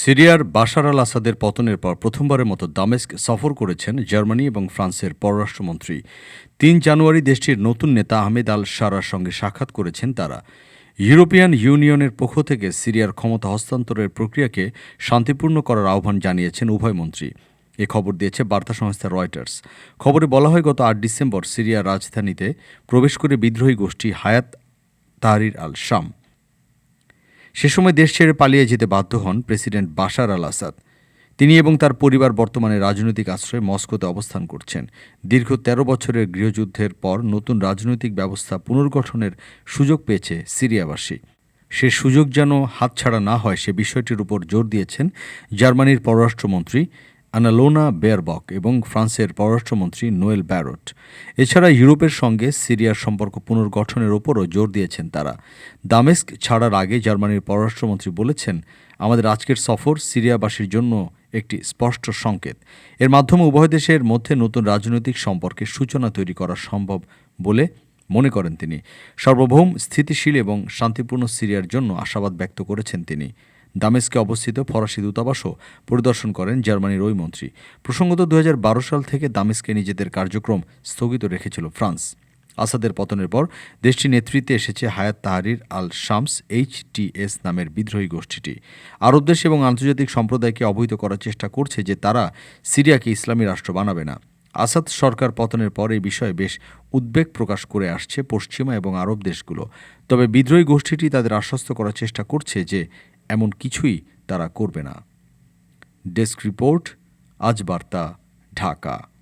সিরিয়ার বাশার আল আসাদের পতনের পর প্রথমবারের মতো দামেস্ক সফর করেছেন জার্মানি এবং ফ্রান্সের পররাষ্ট্রমন্ত্রী। তিন জানুয়ারি দেশটির নতুন নেতা আহমেদ আল সারার সঙ্গে সাক্ষাৎ করেছেন তারা। ইউরোপিয়ান ইউনিয়নের পক্ষ থেকে সিরিয়ার ক্ষমতা হস্তান্তরের প্রক্রিয়াকে শান্তিপূর্ণ করার আহ্বান জানিয়েছেন উভয় মন্ত্রী। এ খবর দিয়েছে বার্তা সংস্থা রয়টার্স। খবরে বলা হয়, গত আট ডিসেম্বর সিরিয়ার রাজধানীতে প্রবেশ করে বিদ্রোহী গোষ্ঠী হায়াত তাহরির আল শাম সে সময় দেশ ছেড়ে পালিয়ে যেতে বাধ্য হন প্রেসিডেন্ট বাশার আল আসাদ তিনি এবং তার পরিবার বর্তমানে রাজনৈতিক আশ্রয়ে মস্কোতে অবস্থান করছেন। দীর্ঘ ১৩ বছরের গৃহযুদ্ধের পর নতুন রাজনৈতিক ব্যবস্থা পুনর্গঠনের সুযোগ পেয়েছে সিরিয়াবাসী। সে সুযোগ যেন হাতছাড়া না হয় সে বিষয়টির উপর জোর দিয়েছেন জার্মানির পররাষ্ট্রমন্ত্রী আনালোনা বেয়ারবক এবং ফ্রান্সের পররাষ্ট্রমন্ত্রী নোয়েল ব্যারট। এছাড়া ইউরোপের সঙ্গে সিরিয়ার সম্পর্ক পুনর্গঠনের ওপরও জোর দিয়েছেন তারা। দামেস্ক ছাড়ার আগে জার্মানির পররাষ্ট্রমন্ত্রী বলেছেন, আমাদের আজকের সফর সিরিয়াবাসীর জন্য একটি স্পষ্ট সংকেত। এর মাধ্যমে উভয় দেশের মধ্যে নতুন রাজনৈতিক সম্পর্কের সূচনা তৈরি করা সম্ভব বলে মনে করেন তিনি। সার্বভৌম স্থিতিশীল এবং শান্তিপূর্ণ সিরিয়ার জন্য আশাবাদ ব্যক্ত করেছেন তিনি। দামেস্কে অবস্থিত ফরাসি দূতাবাসও পরিদর্শন করেন জার্মানির ওই মন্ত্রী। প্রসঙ্গত দু হাজার বারো সাল থেকে দামেস্কে নিজেদের কার্যক্রম স্থগিত রেখেছিল ফ্রান্স। আসাদের পতনের পর দেশটির নেতৃত্বে এসেছে হায়াত তাহারির আল শামস এইচটিএস নামের বিদ্রোহী গোষ্ঠীটি। আরব দেশ এবং আন্তর্জাতিক সম্প্রদায়কে অবহিত করার চেষ্টা করছে যে তারা সিরিয়াকে ইসলামী রাষ্ট্র বানাবে না। আসাদ সরকার পতনের পর এই বিষয়ে বেশ উদ্বেগ প্রকাশ করে আসছে পশ্চিমা এবং আরব দেশগুলো। তবে বিদ্রোহী গোষ্ঠীটি তাদের আশ্বস্ত করার চেষ্টা করছে যে এমন কিছুই তারা করবে না। ডেস্ক রিপোর্ট আজ বার্তা ঢাকা।